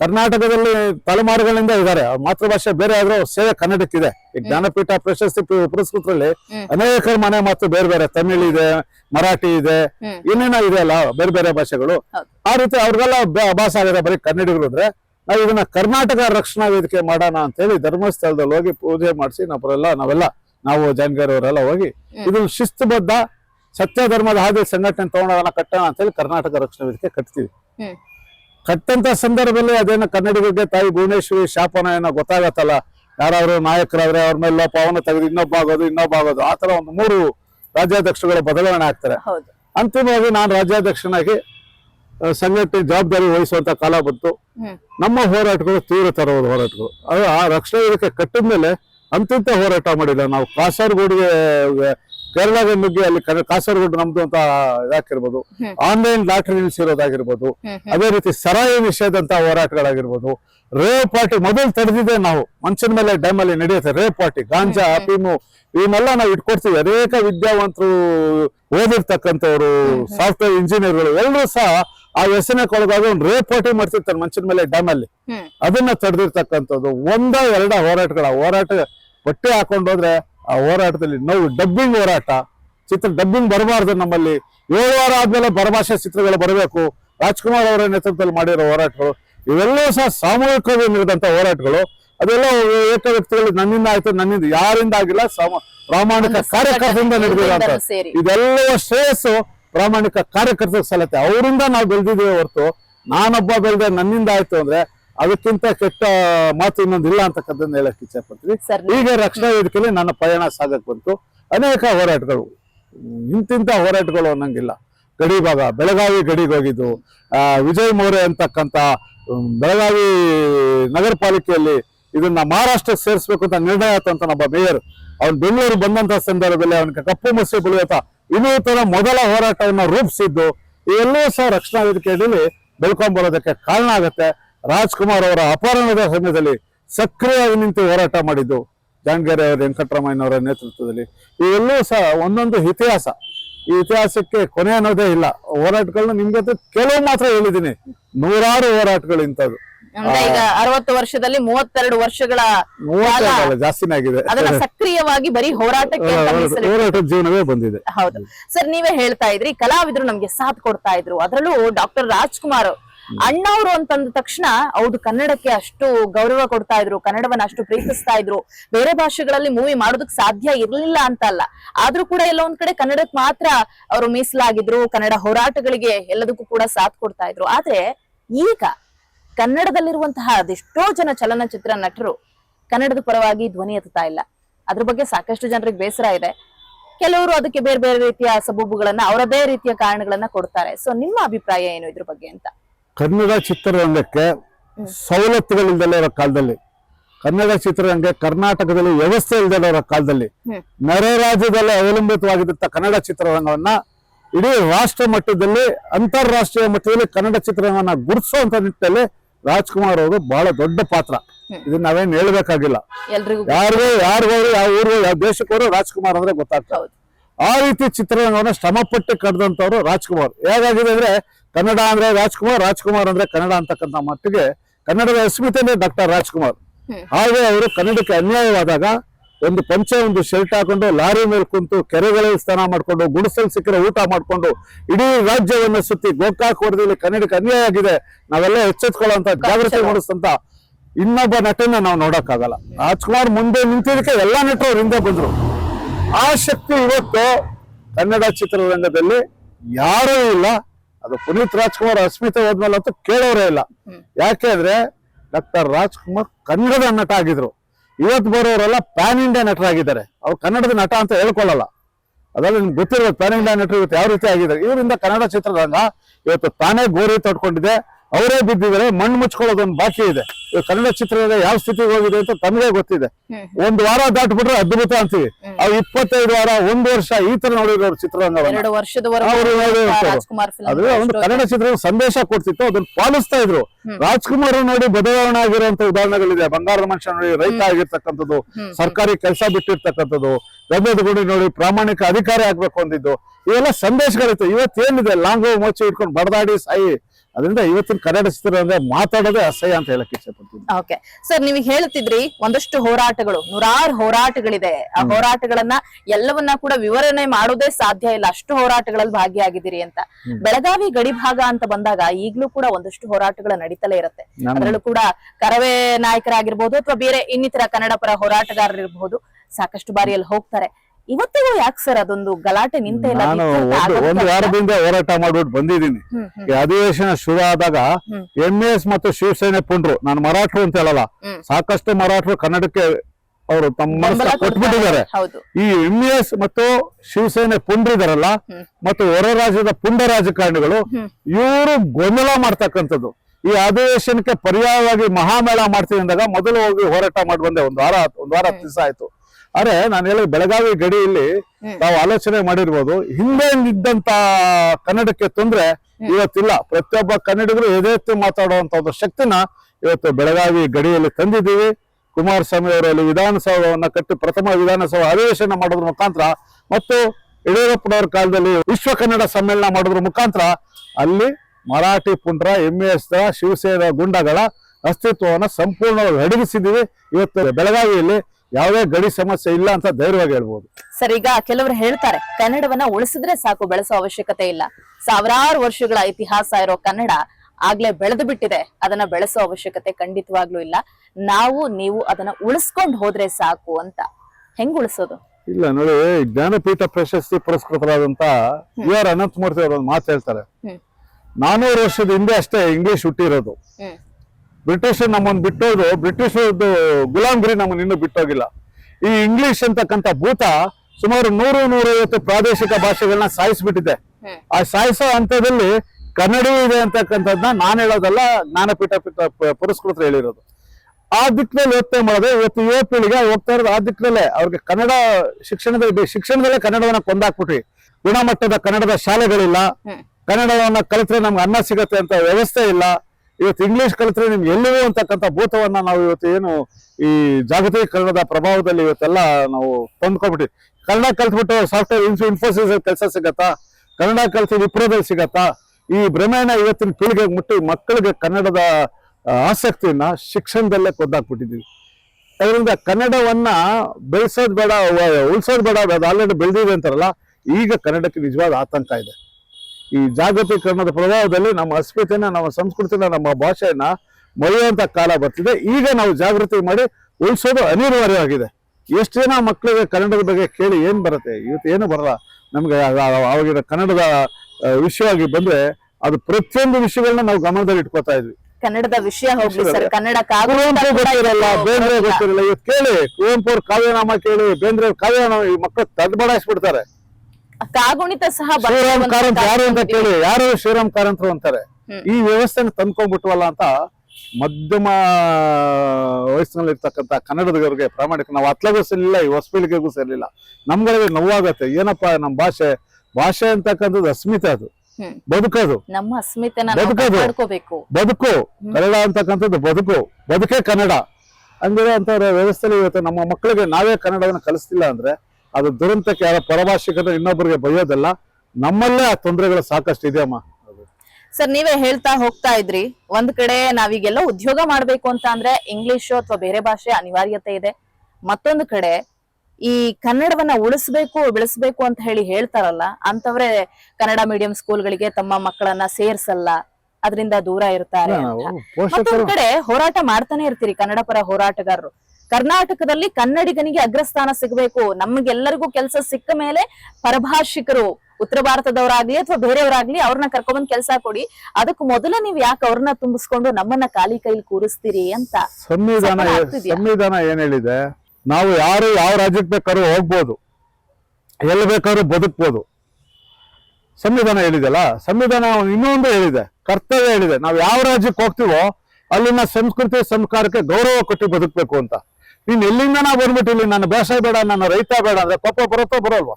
ಕರ್ನಾಟಕದಲ್ಲಿ ತಲೆಮಾರುಗಳಿಂದ ಇದ್ದಾರೆ. ಅವ್ರ ಮಾತೃಭಾಷೆ ಬೇರೆ ಆದ್ರೂ ಸೇವೆ ಕನ್ನಡಕ್ಕಿದೆ. ಈ ಜ್ಞಾನಪೀಠ ಪ್ರಶಸ್ತಿ ಪುರಸ್ಕೃತರಲ್ಲಿ ಹ್ಮ್. ಅನೇಕರ ಮನೆ ಮಾತು ಬೇರೆ ಬೇರೆ ತಮಿಳ್ ಇದೆ ಮರಾಠಿ ಇದೆ ಇನ್ನೇನ ಏನೇನೋ ಇದೆ ಅಲ್ಲ ಬೇರೆ ಬೇರೆ ಭಾಷೆಗಳು. ಆ ರೀತಿ ಅವ್ರಿಗೆಲ್ಲ ಅಭಾಸ ಭಾಷೆ ಆಗಿದೆ ಬರೀ ಕನ್ನಡಿಗರು ಅಂದ್ರೆ. ನಾವು ಇದನ್ನ ಕರ್ನಾಟಕ ರಕ್ಷಣಾ ವೇದಿಕೆ ಮಾಡೋಣ ಅಂತ ಹೇಳಿ ಧರ್ಮಸ್ಥಳದಲ್ಲಿ ಹೋಗಿ ಪೂಜೆ ಮಾಡಿಸಿ ನಾವೆಲ್ಲ ನಾವೆಲ್ಲ ನಾವು ಜಾನ್ಗಾರ್ ಅವರೆಲ್ಲ ಹೋಗಿ. ಇದು ಶಿಸ್ತುಬದ್ಧ ಸತ್ಯ ಧರ್ಮದ ಹಾದಿ ಸಂಘಟನೆ ತಗೊಂಡೋಗೋಣ ಕಟ್ಟೋಣ ಅಂತ ಹೇಳಿ ಕರ್ನಾಟಕ ರಕ್ಷಣಾ ವೇದಿಕೆ ಕಟ್ತೀವಿ. ಕಟ್ಟಂತ ಸಂದರ್ಭದಲ್ಲಿ ಅದೇನೋ ಕನ್ನಡಿಗರಿಗೆ ತಾಯಿ ಭುವನೇಶ್ವರಿ ಶಾಪನ ಏನೋ ಗೊತ್ತಾಗತ್ತಲ್ಲ? ಯಾರಾದ್ರು ನಾಯಕರಾದ್ರೆ ಅವ್ರ ಮೇಲೆ ಪಾವನ ತೆಗೆದು ಇನ್ನೊಬ್ಬ ಆಗೋದು ಇನ್ನೊಬ್ಬ ಆಗೋದು. ಆ ತರ ಒಂದು ಮೂರು ರಾಜ್ಯಾಧ್ಯಕ್ಷಗಳ ಬದಲಾವಣೆ ಆಗ್ತಾರೆ. ಅಂತಿಮವಾಗಿ ನಾನು ರಾಜ್ಯಾಧ್ಯಕ್ಷನಾಗಿ ಸಂಘಟನೆ ಜವಾಬ್ದಾರಿ ವಹಿಸುವಂತ ಕಾಲ ಬಂತು. ನಮ್ಮ ಹೋರಾಟಗಳು ತೀವ್ರತರವಾದ ಹೋರಾಟಗಳು. ಅದು ಆ ರಕ್ಷಣೆ ಇಲಾಖೆ ಕಟ್ಟಿದ ಮೇಲೆ ಅಂತಿಂತ ಹೋರಾಟ ಮಾಡಿಲ್ಲ ನಾವು. ಕಾಸರಗೋಡಿಗೆ ಕೇರಳಗೆ ನುಗ್ಗಿ ಅಲ್ಲಿ ಕಾಸರಗೋಡು ನಮ್ದು ಅಂತ ಇದಾಗಿರ್ಬೋದು ಆನ್ಲೈನ್ ಲಾಟ್ರಿ ನಿಲ್ಸಿರೋದಾಗಿರ್ಬೋದು. ಅದೇ ರೀತಿ ಸರಾಯಿ ನಿಷೇಧ ಅಂತ ಹೋರಾಟಗಳಾಗಿರ್ಬೋದು. ರೇವ್ ಪಾರ್ಟಿ ಮೊದಲು ತಡೆದಿದೆ ನಾವು. ಮಂಚನ ಮೇಲೆ ಡ್ಯಾಮ್ ಅಲ್ಲಿ ನಡೆಯುತ್ತೆ ರೇವ್ ಪಾರ್ಟಿ. ಗಾಂಜಾ ಅಫೀಮು ಇವನ್ನೆಲ್ಲ ನಾವು ಇಟ್ಕೊಡ್ತೀವಿ. ಅನೇಕ ವಿದ್ಯಾವಂತರು ಓದಿರ್ತಕ್ಕಂಥವ್ರು ಸಾಫ್ಟ್ವೇರ್ ಇಂಜಿನಿಯರ್ಗಳು ಎಲ್ಲರೂ ಸಹ ಆ ವ್ಯಸನಕ್ಕೊಳಗಾಗಿ ಒಂದು ರೇವ್ ಪಾರ್ಟಿ ಮಾಡ್ತಿರ್ತಾರೆ ಮನುಷ್ಯನ ಮೇಲೆ ಡ್ಯಾಮ್ ಅಲ್ಲಿ. ಅದನ್ನ ತಡೆದಿರ್ತಕ್ಕಂಥದ್ದು ಒಂದ ಎರಡ ಹೋರಾಟಗಳ ಹೋರಾಟ ಬಟ್ಟೆ ಹಾಕೊಂಡು ಹೋದ್ರೆ ಆ ಹೋರಾಟದಲ್ಲಿ ನೋವು ಡಬ್ಬಿಂಗ್ ಹೋರಾಟ ಚಿತ್ರ ಡಬ್ಬಿಂಗ್ ಬರಬಾರ್ದು ನಮ್ಮಲ್ಲಿ. ಏಳು ವಾರ ಆದ್ಮೇಲೆ ಪರಭಾಷೆ ಚಿತ್ರಗಳು ಬರಬೇಕು. ರಾಜ್ಕುಮಾರ್ ಅವರ ನೇತೃತ್ವದಲ್ಲಿ ಮಾಡಿರೋ ಹೋರಾಟಗಳು ಇವೆಲ್ಲವೂ ಸಹ ಸಾಮೂಹಿಕವಾಗಿ ನಡೆದಂತ ಹೋರಾಟಗಳು. ಅದೆಲ್ಲ ಏಕ ವ್ಯಕ್ತಿಗಳು ನನ್ನಿಂದ ಆಯ್ತು ನನ್ನಿಂದ ಯಾರಿಂದ ಆಗಿಲ್ಲ ಪ್ರಾಮಾಣಿಕ ಕಾರ್ಯಕರ್ತರಿಂದ ನಡೆದಿರುವಂತ ಇದೆಲ್ಲವ ಶ್ರೇಯಸ್ಸು ಪ್ರಾಮಾಣಿಕ ಕಾರ್ಯಕರ್ತರಿಗೆ ಸಲ್ಲತ್ತೆ. ಅವರಿಂದ ನಾವು ಬೆಳೆದಿದ್ದೇವೆ ಹೊರತು ನಾನೊಬ್ಬ ಬೆಳೆದ ನನ್ನಿಂದ ಆಯ್ತು ಅಂದ್ರೆ ಅದಕ್ಕಿಂತ ಕೆಟ್ಟ ಮಾತು ಇನ್ನೊಂದಿಲ್ಲ ಅಂತಕ್ಕಂಥದ್ದು ಹೇಳಕ್ ಇಚ್ಛೆ ಪಡ್ತೀವಿ. ಈಗ ರಕ್ಷಣಾ ವೇದಿಕೆಯಲ್ಲಿ ನನ್ನ ಪಯಣ ಸಾಗಕ್ ಬಂತು. ಅನೇಕ ಹೋರಾಟಗಳು. ಇಂತಿಂತ ಹೋರಾಟಗಳು ಅನ್ನಂಗಿಲ್ಲ. ಗಡಿ ಭಾಗ ಬೆಳಗಾವಿ ಗಡಿಗೆ ಹೋಗಿದ್ದು. ವಿಜಯ್ ಮೌರ್ಯ ಅಂತಕ್ಕಂಥ ಬೆಳಗಾವಿ ನಗರ ಪಾಲಿಕೆಯಲ್ಲಿ ಇದನ್ನ ಮಹಾರಾಷ್ಟ್ರ ಸೇರಿಸಬೇಕು ಅಂತ ನಿರ್ಣಯ ಆಯ್ತಂತ ನಮ್ಮ ಮೇಯರ್. ಅವ್ನು ಬೆಂಗಳೂರು ಬಂದಂತ ಸಂದರ್ಭದಲ್ಲಿ ಅವನಿಗೆ ಕಪ್ಪು ಮಸಿ ಬೆಳೆಯುತ್ತಾ ಇನ್ನೂ ತರ ಮೊದಲ ಹೋರಾಟವನ್ನು ರೂಪಿಸಿದ್ದು. ಇವೆಲ್ಲವೂ ಸಹ ರಕ್ಷಣಾ ವೇದಿಕೆಯಲ್ಲಿ ಬೆಳ್ಕೊಂಡ್ ಬರೋದಕ್ಕೆ ಕಾರಣ ಆಗತ್ತೆ. ರಾಜ್ಕುಮಾರ್ ಅವರ ಅಪಹರಣದ ಸಮಯದಲ್ಲಿ ಸಕ್ರಿಯವಾಗಿ ನಿಂತು ಹೋರಾಟ ಮಾಡಿದ್ದು ಜಾಣಗೆರೆ ವೆಂಕಟರಾಮಯ್ಯನವರ ನೇತೃತ್ವದಲ್ಲಿ. ಇವೆಲ್ಲೂ ಸಹ ಒಂದೊಂದು ಇತಿಹಾಸ. ಈ ಇತಿಹಾಸಕ್ಕೆ ಕೊನೆ ಅನ್ನೋದೇ ಇಲ್ಲ. ಹೋರಾಟಗಳನ್ನ ನಿಮ್ಗೆ ಕೆಲವು ಮಾತ್ರ ಹೇಳಿದ್ದೀನಿ. ನೂರಾರು ಹೋರಾಟಗಳು ಇಂಥದ್ದು. ಈಗ ಅರವತ್ತು ವರ್ಷದಲ್ಲಿ ಮೂವತ್ತೆರಡು ವರ್ಷಗಳ ಜಾಸ್ತಿನೇ ಆಗಿದೆ. ಅದನ್ನ ಸಕ್ರಿಯವಾಗಿ ಬರೀ ಹೋರಾಟಕ್ಕೆ ಹೋರಾಟದ ಜೀವನವೇ ಬಂದಿದೆ. ಹೌದು. ಸರ್ ನೀವೇ ಹೇಳ್ತಾ ಇದ್ರಿ ಕಲಾವಿದರು ನಮ್ಗೆ ಸಾಥ್ ಕೊಡ್ತಾ ಇದ್ರು. ಅದರಲ್ಲೂ ಡಾಕ್ಟರ್ ರಾಜ್ಕುಮಾರ್ ಅಣ್ಣವ್ರು ಅಂತಂದ ತಕ್ಷಣ ಹೌದು ಕನ್ನಡಕ್ಕೆ ಅಷ್ಟು ಗೌರವ ಕೊಡ್ತಾ ಇದ್ರು, ಕನ್ನಡವನ್ನ ಅಷ್ಟು ಪ್ರೀತಿಸ್ತಾ ಇದ್ರು. ಬೇರೆ ಭಾಷೆಗಳಲ್ಲಿ ಮೂವಿ ಮಾಡೋದಕ್ ಸಾಧ್ಯ ಇರ್ಲಿಲ್ಲ ಅಂತ ಅಲ್ಲ. ಆದ್ರೂ ಕೂಡ ಎಲ್ಲ ಒಂದ್ ಕಡೆ ಕನ್ನಡಕ್ ಮಾತ್ರ ಅವರು ಮೀಸಲಾಗಿದ್ರು, ಕನ್ನಡ ಹೋರಾಟಗಳಿಗೆ ಎಲ್ಲದಕ್ಕೂ ಕೂಡ ಸಾಥ್ ಕೊಡ್ತಾ ಇದ್ರು. ಆದ್ರೆ ಈಗ ಕನ್ನಡದಲ್ಲಿರುವಂತಹ ಅದೆಷ್ಟೋ ಜನ ಚಲನಚಿತ್ರ ನಟರು ಕನ್ನಡದ ಪರವಾಗಿ ಧ್ವನಿ ಎತ್ತಾ ಇಲ್ಲ. ಅದ್ರ ಬಗ್ಗೆ ಸಾಕಷ್ಟು ಜನರಿಗೆ ಬೇಸರ ಇದೆ. ಕೆಲವರು ಅದಕ್ಕೆ ಬೇರೆ ಬೇರೆ ರೀತಿಯ ಸಬೂಬುಗಳನ್ನ ಅವರದೇ ರೀತಿಯ ಕಾರಣಗಳನ್ನ ಕೊಡ್ತಾರೆ. ಸೊ ನಿಮ್ಮ ಅಭಿಪ್ರಾಯ ಏನು ಇದ್ರ ಬಗ್ಗೆ ಅಂತ? ಕನ್ನಡ ಚಿತ್ರರಂಗಕ್ಕೆ ಸವಲತ್ತುಗಳಿಲ್ದಲೇ ಇರೋ ಕಾಲದಲ್ಲಿ. ಕನ್ನಡ ಚಿತ್ರರಂಗ ಕರ್ನಾಟಕದಲ್ಲಿ ವ್ಯವಸ್ಥೆ ಇಲ್ಲದೆ ಇರೋ ಕಾಲದಲ್ಲಿ. ನೆರೆ ರಾಜ್ಯದಲ್ಲಿ ಅವಲಂಬಿತವಾಗಿದ್ದಂಥ ಕನ್ನಡ ಚಿತ್ರರಂಗವನ್ನ ಇಡೀ ರಾಷ್ಟ್ರ ಮಟ್ಟದಲ್ಲಿ ಅಂತಾರಾಷ್ಟ್ರೀಯ ಮಟ್ಟದಲ್ಲಿ ಕನ್ನಡ ಚಿತ್ರರಂಗವನ್ನ ಗುರುತಿಸುವಂತ ನಿಟ್ಟಿನಲ್ಲಿ ರಾಜ್ಕುಮಾರ್ ಅವರು ಬಹಳ ದೊಡ್ಡ ಪಾತ್ರ. ಇದನ್ನ ನಾವೇನು ಹೇಳ್ಬೇಕಾಗಿಲ್ಲ. ಯಾರು ಯಾರಿಗೂ ಯಾರಿಗೋರು ಯಾವ ಊರು ಯಾವ ದೇಶಕ್ಕವರು ರಾಜ್ಕುಮಾರ್ ಅಂದ್ರೆ ಗೊತ್ತಾಗ್ತದೆ. ಆ ರೀತಿ ಚಿತ್ರರಂಗವನ್ನ ಶ್ರಮಪಟ್ಟು ಕಡ್ದಂತವ್ರು ರಾಜ್ಕುಮಾರ್. ಹೇಗಾಗಿದೆ ಅಂದ್ರೆ ಕನ್ನಡ ಅಂದ್ರೆ ರಾಜ್ಕುಮಾರ್ ರಾಜ್ಕುಮಾರ್ ಅಂದ್ರೆ ಕನ್ನಡ ಅಂತಕ್ಕಂಥ ಮಟ್ಟಿಗೆ ಕನ್ನಡದ ಅಸ್ಮಿತೆನೇ ಡಾಕ್ಟರ್ ರಾಜ್ಕುಮಾರ್. ಹಾಗೆ ಅವರು ಕನ್ನಡಕ್ಕೆ ಅನ್ಯಾಯವಾದಾಗ ಒಂದು ಪಂಚೆ ಒಂದು ಶರ್ಟ್ ಹಾಕೊಂಡು ಲಾರಿ ಮೇಲೆ ಕುಂತು ಕೆರೆಗಳಲ್ಲಿ ಸ್ನಾನ ಮಾಡ್ಕೊಂಡು ಗುಡಿಸಲ್ ಸಿಕ್ಕರೆ ಊಟ ಮಾಡ್ಕೊಂಡು ಇಡೀ ರಾಜ್ಯವನ್ನು ಸುತ್ತಿ ಗೋಕಾಕ್ ಹೊಡೆದಲ್ಲಿ ಕನ್ನಡಕ್ಕೆ ಅನ್ಯಾಯ ಆಗಿದೆ ನಾವೆಲ್ಲ ಎಚ್ಚೆತ್ಕೊಳ್ಳುವಂತ ಜಾಗೃತಿ ಮೂಡಿಸಂತ ಇನ್ನೊಬ್ಬ ನಟನ ನಾವು ನೋಡಕ್ಕಾಗಲ್ಲ. ರಾಜ್ಕುಮಾರ್ ಮುಂದೆ ನಿಂತಿದ್ದಕ್ಕೆ ಎಲ್ಲಾ ನಟರು ಹಿಂದೆ ಬಂದ್ರು. ಆ ಶಕ್ತಿ ಇವತ್ತು ಕನ್ನಡ ಚಿತ್ರರಂಗದಲ್ಲಿ ಯಾರೂ ಇಲ್ಲ. ಅದು ಪುನೀತ್ ರಾಜ್ಕುಮಾರ್ ಅಸ್ಮಿತೆ ಹೋದ್ಮೇಲೆ ಅಂತೂ ಕೇಳೋರೇ ಇಲ್ಲ. ಯಾಕೆಂದ್ರೆ ಯಾಕೆ ಅಂದ್ರೆ ಡಾಕ್ಟರ್ ರಾಜ್ಕುಮಾರ್ ಕನ್ನಡದ ನಟ ಆಗಿದ್ರು. ಇವತ್ತು ಬರೋರೆಲ್ಲ ಪ್ಯಾನ್ ಇಂಡಿಯಾ ನಟರಾಗಿದ್ದಾರೆ. ಅವ್ರು ಕನ್ನಡದ ನಟ ಅಂತ ಹೇಳ್ಕೊಳ್ಳಲ್ಲ. ಅದ್ರಲ್ಲಿ ನಿಮ್ಗೆ ಗೊತ್ತಿರೋದು ಪ್ಯಾನ್ ಇಂಡಿಯಾ ನಟರು ಇವತ್ತು ಯಾವ ರೀತಿ ಆಗಿದ್ದಾರೆ. ಇವರಿಂದ ಕನ್ನಡ ಚಿತ್ರರಂಗ ಇವತ್ತು ತಾನೇ ಗೋರಿ ತೊಡ್ಕೊಂಡಿದೆ ಅವರೇ ಬಿದ್ದಿದ್ರೆ ಮಣ್ಣು ಮುಚ್ಕೊಳ್ಳೋದೊಂದು ಬಾಕಿ ಇದೆ. ಕನ್ನಡ ಚಿತ್ರರಂಗ ಯಾವ ಸ್ಥಿತಿಗೆ ಹೋಗಿದೆ ಅಂತ ತಮಗೆ ಗೊತ್ತಿದೆ. ಒಂದು ವಾರ ದಾಟ್ಬಿಟ್ರೆ ಅದ್ಭುತ ಅಂತೀವಿ. ಆ ಇಪ್ಪತ್ತೈದು ವಾರ ಒಂದು ವರ್ಷ ಈ ತರ ನೋಡಿರೋರು ಚಿತ್ರರಂಗವನ್ನ ಎರಡು ವರ್ಷದವರೆಗೂ ಅವ್ರು ನೋಡಿ ಇರ್ತಾರೆ. ರಾಜ್ಕುಮಾರ್ ಫಿಲ್ಮ್ ಅದು ಒಂದು ಕನ್ನಡ ಚಿತ್ರ ಸಂದೇಶ ಕೊಡ್ತಿತ್ತು ಅದನ್ನ ಪಾಲಿಸ್ತಾ ಇದ್ರು. ರಾಜ್ಕುಮಾರ್ ನೋಡಿ ಬದಲಾವಣೆ ಆಗಿರುವಂತ ಉದಾಹರಣೆಗಳಿದೆ. ಬಂಗಾರದ ಮನುಷ್ಯ ನೋಡಿ ರೈತ ಆಗಿರ್ತಕ್ಕಂಥದ್ದು ಸರ್ಕಾರಿ ಕೆಲಸ ಬಿಟ್ಟಿರ್ತಕ್ಕಂಥದ್ದು ಗಂಧದ ಗುಡಿ ನೋಡಿ ಪ್ರಾಮಾಣಿಕ ಅಧಿಕಾರಿ ಆಗ್ಬೇಕು ಅಂದಿದ್ದು ಇವೆಲ್ಲ ಸಂದೇಶಗಳಿತ್ತು. ಇವತ್ತೇನಿದೆ? ಲಾಂಗ್ ಮೋಚಿ ಇಟ್ಕೊಂಡು ಬಡದಾಡಿ ಸಾಯಿ. ಅದರಿಂದ ಇವತ್ತಿನ ಕನ್ನಡ ಚಿತ್ರರಂಗ ಮಾತಾಡೋದೇ ಅಸಹ್ಯ ಅಂತ ಹೇಳಕ್ ಇಷ್ಟಪಡ್ತೀನಿ. ಓಕೆ ಸರ್ ನೀವು ಹೇಳ್ತಿದ್ರಿ ಒಂದಷ್ಟು ಹೋರಾಟಗಳು ನೂರಾರು ಹೋರಾಟಗಳಿದೆ. ಆ ಹೋರಾಟಗಳನ್ನ ಎಲ್ಲವನ್ನ ಕೂಡ ವಿವರಣೆ ಮಾಡೋದೇ ಸಾಧ್ಯ ಇಲ್ಲ. ಅಷ್ಟು ಹೋರಾಟಗಳಲ್ಲಿ ಭಾಗಿಯಾಗಿದ್ದೀರಿ ಅಂತ. ಬೆಳಗಾವಿ ಗಡಿ ಭಾಗ ಅಂತ ಬಂದಾಗ ಈಗ್ಲೂ ಕೂಡ ಒಂದಷ್ಟು ಹೋರಾಟಗಳು ನಡೀತಲೇ ಇರುತ್ತೆ. ಅದರಲ್ಲೂ ಕೂಡ ಕರವೇ ನಾಯಕರಾಗಿರ್ಬೋದು ಅಥವಾ ಬೇರೆ ಇನ್ನಿತರ ಕನ್ನಡ ಪರ ಹೋರಾಟಗಾರರಿರ್ಬಹುದು ಸಾಕಷ್ಟು ಬಾರಿ ಅಲ್ಲಿ ಹೋಗ್ತಾರೆ. ಇವತ್ತಿಗೂ ಯಾಕೆ ಸರ್ ಅದೊಂದು ಗಲಾಟೆ ನಿಂತ ನಾನು ಒಂದು ಒಂದು ವಾರದಿಂದ ಹೋರಾಟ ಮಾಡ್ಬಿಟ್ಟು ಬಂದಿದ್ದೀನಿ. ಈ ಅಧಿವೇಶನ ಶುರು ಆದಾಗ. ಎಂ ಎಸ್ ಮತ್ತು ಶಿವಸೇನೆ ಪುಂಡ್ರು ನಾನು ಮರಾಠರು ಅಂತ ಹೇಳಲ್ಲ. ಸಾಕಷ್ಟು ಮರಾಠರು ಕನ್ನಡಕ್ಕೆ ಅವರು ತಮ್ಮ ಮನಸ್ಸನ್ನ ಕೊಟ್ಬಿಟ್ಟಿದ್ದಾರೆ. ಈ ಎಂ ಎಸ್ ಮತ್ತು ಶಿವಸೇನೆ ಪುಂಡ್ರಿದಾರಲ್ಲ. ಮತ್ತು ಹೊರ ರಾಜ್ಯದ ಪುಂಡ ರಾಜಕಾರಣಿಗಳು. ಇವರು ಗೊಂದಲ ಮಾಡ್ತಕ್ಕಂಥದ್ದು. ಈ ಅಧಿವೇಶನಕ್ಕೆ ಪರ್ಯಾಯವಾಗಿ ಮಹಾಮೇಳ ಮಾಡ್ತೀವಿ ಅಂದಾಗ ಮೊದಲು ಹೋಗಿ ಹೋರಾಟ ಮಾಡಿ ಬಂದೆ. ಒಂದು ವಾರ ಒಂದು ವಾರ ಹತ್ತು ದಿವಸ ಆಯ್ತು. ಆದ್ರೆ ನಾನು ಹೇಳಿ ಬೆಳಗಾವಿ ಗಡಿಯಲ್ಲಿ. ನಾವು ಆಲೋಚನೆ ಮಾಡಿರ್ಬೋದು. ಹಿಂದೆ ಇದ್ದಂತ ಕನ್ನಡಕ್ಕೆ ತೊಂದ್ರೆ ಇವತ್ತಿಲ್ಲ. ಪ್ರತಿಯೊಬ್ಬ ಕನ್ನಡಿಗರು ಎದೆತ್ತಿ ಮಾತಾಡುವಂತ ಒಂದು ಶಕ್ತಿನ ಇವತ್ತು ಬೆಳಗಾವಿ ಗಡಿಯಲ್ಲಿ ತಂದಿದ್ದೀವಿ. ಕುಮಾರಸ್ವಾಮಿ ಅವರಲ್ಲಿ ವಿಧಾನಸೌಧವನ್ನ ಕಟ್ಟಿ ಪ್ರಥಮ ವಿಧಾನಸಭಾ ಅಧಿವೇಶನ ಮಾಡೋದ್ರ ಮುಖಾಂತರ ಮತ್ತು ಯಡಿಯೂರಪ್ಪನವರ ಕಾಲದಲ್ಲಿ ವಿಶ್ವ ಕನ್ನಡ ಸಮ್ಮೇಳನ ಮಾಡೋದ್ರ ಮುಖಾಂತರ ಅಲ್ಲಿ ಮರಾಠಿ ಪುಂಡ್ರ ಎಂ ಎಸ್ ಶಿವಸೇನಾ ಗುಂಡಗಳ ಅಸ್ತಿತ್ವವನ್ನು ಸಂಪೂರ್ಣವಾಗಿ ಅಡಗಿಸಿದ್ದೀವಿ ಇವತ್ತು ಬೆಳಗಾವಿಯಲ್ಲಿ ಯಾವುದೇ ಗಡಿ ಸಮಸ್ಯೆ ಇಲ್ಲ ಅಂತ ಧೈರ್ಯವಾಗಿ ಹೇಳ್ಬೋದು. ಸರ್ ಈಗ ಕೆಲವರು ಹೇಳ್ತಾರೆ ಕನ್ನಡವನ್ನ ಉಳಿಸಿದ್ರೆ ಸಾಕು ಬೆಳೆಸೋ ಅವಶ್ಯಕತೆ ಇಲ್ಲ. ಸಾವಿರಾರು ವರ್ಷಗಳ ಇತಿಹಾಸ ಇರೋ ಕನ್ನಡ ಆಗ್ಲೇ ಬೆಳೆದು ಬಿಟ್ಟಿದೆ. ಅದನ್ನ ಬೆಳೆಸೋ ಅವಶ್ಯಕತೆ ಖಂಡಿತವಾಗ್ಲೂ ಇಲ್ಲ. ನಾವು ನೀವು ಅದನ್ನ ಉಳಿಸ್ಕೊಂಡು ಹೋದ್ರೆ ಸಾಕು ಅಂತ. ಹೆಂಗ್ ಉಳಿಸೋದು? ಇಲ್ಲ ನೋಡಿ ಜ್ಞಾನಪೀಠ ಪ್ರಶಸ್ತಿ ಪುರಸ್ಕೃತರಾದಂತ ಯು ಆರ್ ಅನಂತಮೂರ್ತಿ ಅವರು ಮಾತು ಹೇಳ್ತಾರೆ. ನಾನೂರು ವರ್ಷದ ಹಿಂದೆ ಅಷ್ಟೇ ಇಂಗ್ಲಿಷ್ ಹುಟ್ಟಿರೋದು. ಬ್ರಿಟಿಷ್ ನಮ್ಮನ್ನು ಬಿಟ್ಟೋದು ಬ್ರಿಟಿಷರದ್ದು ಗುಲಾಮ್ಗಿರಿ ನಮ್ಮನ್ನು ಇನ್ನೂ ಬಿಟ್ಟೋಗಿಲ್ಲ. ಈ ಇಂಗ್ಲಿಷ್ ಅಂತಕ್ಕಂಥ ಭೂತ ಸುಮಾರು ನೂರು ನೂರೈವತ್ತು ಪ್ರಾದೇಶಿಕ ಭಾಷೆಗಳನ್ನ ಸಾಯಿಸ್ಬಿಟ್ಟಿದೆ. ಆ ಸಾಯಿಸೋ ಹಂತದಲ್ಲಿ ಕನ್ನಡವೂ ಇದೆ ಅಂತಕ್ಕಂಥದ್ದನ್ನ ನಾನು ಹೇಳೋದಲ್ಲ ಜ್ಞಾನಪೀಠ ಪೀಠ ಪ- ಪುರಸ್ಕೃತರು ಹೇಳಿರೋದು. ಆ ದಿಕ್ಕಿನಲ್ಲಿ ಯೋಚನೆ ಮಾಡೋದು ಇವತ್ತು ಯುವ ಪೀಳಿಗೆ ಹೋಗ್ತಾ ಇರೋದು ಆ ದಿಕ್ಕಿನಲ್ಲೇ ಅವ್ರಿಗೆ ಕನ್ನಡ ಶಿಕ್ಷಣದಲ್ಲಿ ಶಿಕ್ಷಣದಲ್ಲೇ ಕನ್ನಡವನ್ನ ಕೊಂದಾಕ್ಬಿಟ್ರಿ. ಗುಣಮಟ್ಟದ ಕನ್ನಡದ ಶಾಲೆಗಳಿಲ್ಲ. ಕನ್ನಡವನ್ನ ಕಲಿತ್ರೆ ನಮ್ಗೆ ಅನ್ನ ಸಿಗತ್ತೆ ಅಂತ ವ್ಯವಸ್ಥೆ ಇಲ್ಲ. ಇವತ್ತು ಇಂಗ್ಲಿಷ್ ಕಲಿತ್ರೆ ನಿಮ್ಗೆ ಎಲ್ಲಿಗೂ ಅಂತಕ್ಕಂಥ ಭೂತವನ್ನ ನಾವು ಇವತ್ತು ಏನು ಈ ಜಾಗತೀಕರಣದ ಪ್ರಭಾವದಲ್ಲಿ ಇವತ್ತೆಲ್ಲ ನಾವು ತಂದ್ಕೊಂಡ್ಬಿಟ್ಟಿ ಕನ್ನಡ ಕಲ್ತ್ಬಿಟ್ಟು ಸಾಫ್ಟ್ವೇರ್ ಇನ್ಫೋ ಇನ್ಫೋಸಿಸ್ ಕೆಲಸ ಸಿಗತ್ತಾ? ಕನ್ನಡ ಕಲ್ತು ವಿಪ್ರೋದಲ್ಲಿ ಸಿಗತ್ತಾ? ಈ ಭ್ರಮೆನ ಇವತ್ತಿನ ಪೀಳಿಗೆಗೆ ಮುಟ್ಟಿ ಮಕ್ಕಳಿಗೆ ಕನ್ನಡದ ಆಸಕ್ತಿಯನ್ನ ಶಿಕ್ಷಣದಲ್ಲೇ ಕೊದ್ದಾಕ್ಬಿಟ್ಟಿದ್ದೀವಿ ಅದರಿಂದ ಕನ್ನಡವನ್ನ ಬೆಳೆಸೋದು ಬೇಡ, ಉಳ್ಸೋದ್ ಬೇಡ, ಅದು ಆಲ್ರೆಡಿ ಬೆಳೆದಿದೆ ಅಂತಾರಲ್ಲ, ಈಗ ಕನ್ನಡಕ್ಕೆ ನಿಜವಾದ ಆತಂಕ ಇದೆ. ಈ ಜಾಗತೀಕರಣದ ಪ್ರಭಾವದಲ್ಲಿ ನಮ್ಮ ಅಸ್ಮಿತೆಯನ್ನ ನಮ್ಮ ಸಂಸ್ಕೃತಿನ ನಮ್ಮ ಭಾಷೆಯನ್ನ ಮರೆಯುವಂತ ಕಾಲ ಬರ್ತಿದೆ. ಈಗ ನಾವು ಜಾಗೃತಿ ಮಾಡಿ ಉಳಿಸೋದು ಅನಿವಾರ್ಯವಾಗಿದೆ. ಎಷ್ಟು ಜನ ಮಕ್ಕಳಿಗೆ ಕನ್ನಡದ ಬಗ್ಗೆ ಕೇಳಿ ಏನ್ ಬರುತ್ತೆ? ಇವತ್ತು ಏನು ಬರಲ್ಲ. ನಮ್ಗೆ ಆವಾಗಿನ ಕನ್ನಡದ ವಿಷಯವಾಗಿ ಬಂದ್ರೆ ಅದು ಪ್ರತಿಯೊಂದು ವಿಷಯಗಳನ್ನ ನಾವು ಗಮನದಲ್ಲಿ ಇಟ್ಕೋತಾ ಇದ್ವಿ. ಕನ್ನಡದ ವಿಷಯ ಹೋಗ್ಲಿ ಸರ್. ಕನ್ನಡ ಗೊತ್ತಿರಲ್ಲ ಬೇಂದ್ರೆ ಗೊತ್ತಿರಲ್ಲ. ಇವತ್ತು ಕೇಳಿ ಕುವೆಂಪು ಅವ್ರ ಕಾವ್ಯನಾಮ ಕೇಳಿ ಬೇಂದ್ರೆ ಕಾವ್ಯನಾಮ ಈ ಮಕ್ಕಳು ತದ್ಬಡಾಯಿಸ್ಬಿಡ್ತಾರೆ ಕಾಗುಣಿತ ಸಹ ಶ್ರೀರಾಮ್ ಕಾರಂತ ಯಾರು ಅಂತ ಕೇಳಿ ಯಾರು ಶ್ರೀರಾಮ್ ಕಾರಂತರು ಅಂತಾರೆ. ಈ ವ್ಯವಸ್ಥೆನ ತಂದ್ಕೊಂಡ್ಬಿಟ್ವಲ್ಲ ಅಂತ ಮಧ್ಯಮ ವಯಸ್ಸಿನಲ್ಲಿ ಇರ್ತಕ್ಕಂಥ ಕನ್ನಡದವರಿಗೆ ಪ್ರಾಮಾಣಿಕ ನಾವು ಅತ್ಲಗೂ ಸೇರ್ಲಿಲ್ಲ ಈ ಹೊಸಪೀಳಿಗೆಗೂ ಸೇರ್ಲಿಲ್ಲ. ನಮ್ಗಳಿಗೆ ನೋವಾಗತ್ತೆ. ಏನಪ್ಪಾ ನಮ್ಮ ಭಾಷೆ? ಭಾಷೆ ಅಂತಕ್ಕಂಥದ್ದು ಅಸ್ಮಿತೆ ಅದು. ಬದುಕೋದು. ನಮ್ಮ ಅಸ್ಮಿತೆನ ನಾವು ಬದುಕೋದು. ಬದುಕು. ಕನ್ನಡ ಅಂತಕ್ಕಂಥದ್ದು ಬದುಕು. ಬದುಕೇ ಕನ್ನಡ. ಅಂದ್ರೆ ಅಂತವ್ರ ವ್ಯವಸ್ಥೆಯಲ್ಲಿ ಇವತ್ತು ನಮ್ಮ ಮಕ್ಕಳಿಗೆ ನಾವೇ ಕನ್ನಡವನ್ನು ಕಲಿಸ್ತಿಲ್ಲ ಅಂದ್ರೆ ಅದು ದುರಂತಕ್ಕೆ ಯಾರ ಪರಭಾಷಿಕರು ಇನ್ನೊಬ್ಬರಿಗೆ ಬೈಯೋದಲ್ಲ ನಮ್ಮಲ್ಲೇ ಆ ತೊಂದರೆಗಳು ಸಾಕಷ್ಟು ಇದೆಯಮ್ಮ. ಸರ್ ನೀವೇ ಹೇಳ್ತಾ ಹೋಗ್ತಾ ಇದ್ರಿ. ಒಂದ್ ಕಡೆ ನಾವೀಗೆಲ್ಲ ಉದ್ಯೋಗ ಮಾಡ್ಬೇಕು ಅಂತ ಅಂದ್ರೆ ಇಂಗ್ಲಿಷ್ ಅಥವಾ ಬೇರೆ ಭಾಷೆ ಅನಿವಾರ್ಯತೆ ಇದೆ. ಮತ್ತೊಂದು ಕಡೆ ಈ ಕನ್ನಡವನ್ನ ಉಳಿಸ್ಬೇಕು ಬೆಳೆಸ್ಬೇಕು ಅಂತ ಹೇಳಿ ಹೇಳ್ತಾರಲ್ಲ ಅಂತವ್ರೆ ಕನ್ನಡ ಮೀಡಿಯಂ ಸ್ಕೂಲ್ಗಳಿಗೆ ತಮ್ಮ ಮಕ್ಕಳನ್ನ ಸೇರ್ಸಲ್ಲ ಅದರಿಂದ ದೂರ ಇರ್ತಾರೆ ಮತ್ತೊಂದ್ ಕಡೆ ಹೋರಾಟ ಮಾಡ್ತಾನೆ ಇರ್ತೀರಿ ಕನ್ನಡ ಪರ ಹೋರಾಟಗಾರರು. ಕರ್ನಾಟಕದಲ್ಲಿ ಕನ್ನಡಿಗನಿಗೆ ಅಗ್ರಸ್ಥಾನ ಸಿಗಬೇಕು. ನಮ್ಗೆಲ್ಲರಿಗೂ ಕೆಲಸ ಸಿಕ್ಕ ಮೇಲೆ ಪರಭಾಷಿಕರು ಉತ್ತರ ಭಾರತದವರಾಗ್ಲಿ ಅಥವಾ ಬೇರೆಯವರಾಗ್ಲಿ ಅವ್ರನ್ನ ಕರ್ಕೊಂಡ್ಬಂದ್ ಕೆಲಸ ಕೊಡಿ. ಅದಕ್ಕೂ ಮೊದಲ ನೀವ್ ಯಾಕೆ ಅವ್ರನ್ನ ತುಂಬಿಸ್ಕೊಂಡು ನಮ್ಮನ್ನ ಖಾಲಿ ಕೈಲಿ ಕೂರಿಸ್ತೀರಿ ಅಂತ ಸಂವಿಧಾನ ಸಂವಿಧಾನ ಏನ್ ಹೇಳಿದೆ? ನಾವು ಯಾರು ಯಾವ ರಾಜ್ಯಕ್ಕೆ ಬೇಕಾದ್ರೂ ಹೋಗ್ಬೋದು. ಎಲ್ಲಿ ಬೇಕಾದ್ರೂ ಬದುಕ್ಬೋದು. ಸಂವಿಧಾನ ಹೇಳಿದೆಲ್ಲ? ಸಂವಿಧಾನ ಇನ್ನೊಂದು ಹೇಳಿದೆ. ಕರ್ತವ್ಯ ಹೇಳಿದೆ. ನಾವು ಯಾವ ರಾಜ್ಯಕ್ಕೆ ಹೋಗ್ತೀವೋ ಅಲ್ಲಿನ ಸಂಸ್ಕೃತಿ ಸಂಸ್ಕಾರಕ್ಕೆ ಗೌರವ ಕೊಟ್ಟು ಬದುಕಬೇಕು ಅಂತ. ನೀನ್ ಎಲ್ಲಿಂದ ನಾ ಬಂದ್ಬಿಟ್ಟು ಇಲ್ಲಿ ನನ್ನ ಭಾಷೆ ಬೇಡ ನನ್ನ ರೈತ ಬೇಡ ಅಂದ್ರೆ ಪಾಪ ಬರುತ್ತೋ ಬರೋಲ್ವಾ?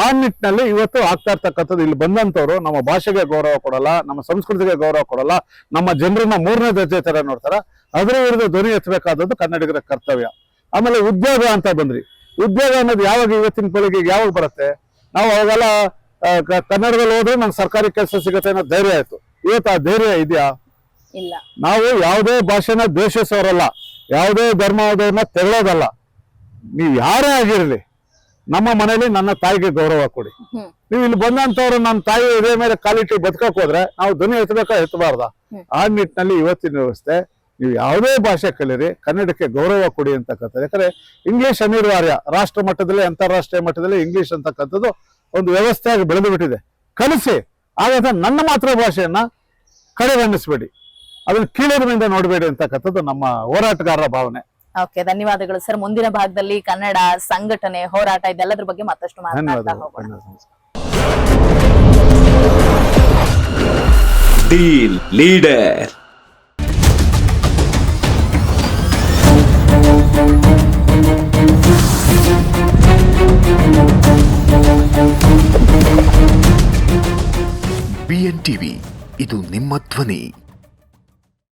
ಆ ನಿಟ್ಟಿನಲ್ಲಿ ಇವತ್ತು ಆಗ್ತಾ ಇರ್ತಕ್ಕಂಥದ್ದು ಇಲ್ಲಿ ಬಂದಂತವ್ರು ನಮ್ಮ ಭಾಷೆಗೆ ಗೌರವ ಕೊಡಲ್ಲ ನಮ್ಮ ಸಂಸ್ಕೃತಿಗೆ ಗೌರವ ಕೊಡಲ್ಲ ನಮ್ಮ ಜನರನ್ನ ಮೂರನೇ ದರ್ಜೆ ತರ ನೋಡ್ತಾರ. ಅದ್ರ ವಿರುದ್ಧ ಧ್ವನಿ ಎತ್ತಬೇಕಾದದ್ದು ಕನ್ನಡಿಗರ ಕರ್ತವ್ಯ. ಆಮೇಲೆ ಉದ್ಯೋಗ ಅಂತ ಬಂದ್ರಿ. ಉದ್ಯೋಗ ಅನ್ನೋದು ಯಾವಾಗ ಇವತ್ತಿನ ಪೀಳಿಗೆಗೆ ಯಾವಾಗ ಬರುತ್ತೆ? ನಾವು ಅವಾಗೆಲ್ಲ ಕನ್ನಡದಲ್ಲಿ ಹೋದ್ರೆ ನಂಗೆ ಸರ್ಕಾರಿ ಕೆಲಸ ಸಿಗುತ್ತೆ ಅನ್ನೋ ಧೈರ್ಯ ಆಯ್ತು. ಇವತ್ತು ಆ ಧೈರ್ಯ ಇದೆಯಾ? ನಾವು ಯಾವುದೇ ಭಾಷೆನ ದ್ವೇಷಿಸೋರಲ್ಲ. ಯಾವುದೇ ಧರ್ಮವಾದವ್ರನ್ನ ತೆರಳೋದಲ್ಲ. ನೀವು ಯಾರೇ ಆಗಿರಲಿ ನಮ್ಮ ಮನೇಲಿ ನನ್ನ ತಾಯಿಗೆ ಗೌರವ ಕೊಡಿ. ನೀವು ಇಲ್ಲಿ ಬಂದಂತವ್ರು ನನ್ನ ತಾಯಿ ಇದೇ ಮೇಲೆ ಕಾಲಿಟ್ಟು ಬದುಕಕ್ ಹೋದ್ರೆ ನಾವು ಧ್ವನಿ ಎತ್ತಬೇಕಾ ಎತ್ತಬಾರ್ದ? ಆ ನಿಟ್ಟಿನಲ್ಲಿ ಇವತ್ತಿನ ವ್ಯವಸ್ಥೆ ನೀವು ಯಾವುದೇ ಭಾಷೆ ಕಲೀರಿ ಕನ್ನಡಕ್ಕೆ ಗೌರವ ಕೊಡಿ ಅಂತಕ್ಕಂಥದ್ದು. ಯಾಕಂದ್ರೆ ಇಂಗ್ಲಿಷ್ ಅನಿವಾರ್ಯ. ರಾಷ್ಟ್ರ ಮಟ್ಟದಲ್ಲಿ ಅಂತಾರಾಷ್ಟ್ರೀಯ ಮಟ್ಟದಲ್ಲಿ ಇಂಗ್ಲಿಷ್ ಅಂತಕ್ಕಂಥದ್ದು ಒಂದು ವ್ಯವಸ್ಥೆಯಾಗಿ ಬೆಳೆದು ಬಿಟ್ಟಿದೆ. ಕಲಿಸಿ ಹಾಗಾದ್ರೆ ನನ್ನ ಮಾತೃಭಾಷೆಯನ್ನ ಕಡೆಗಣಿಸ್ಬೇಡಿ ಅದನ್ನ ಕೀಳರಿಮೆಯಿಂದ ನೋಡಬೇಡಿ ಅಂತಕ್ಕಂಥದ್ದು ನಮ್ಮ ಹೋರಾಟಗಾರರ ಭಾವನೆ. ಓಕೆ ಧನ್ಯವಾದಗಳು ಸರ್ ಮುಂದಿನ ಭಾಗದಲ್ಲಿ ಕನ್ನಡ ಸಂಘಟನೆ ಹೋರಾಟ ಇದೆಲ್ಲದ್ರ ಬಗ್ಗೆ ಮತ್ತಷ್ಟು ಮಾತನಾಡ್ತಾ ಡೀಲ್ ಹೋಗೋಣ. ದಿ ಲೀಡರ್ ಬಿಎನ್ ಟಿವಿ ಇದು ನಿಮ್ಮ ಧ್ವನಿ.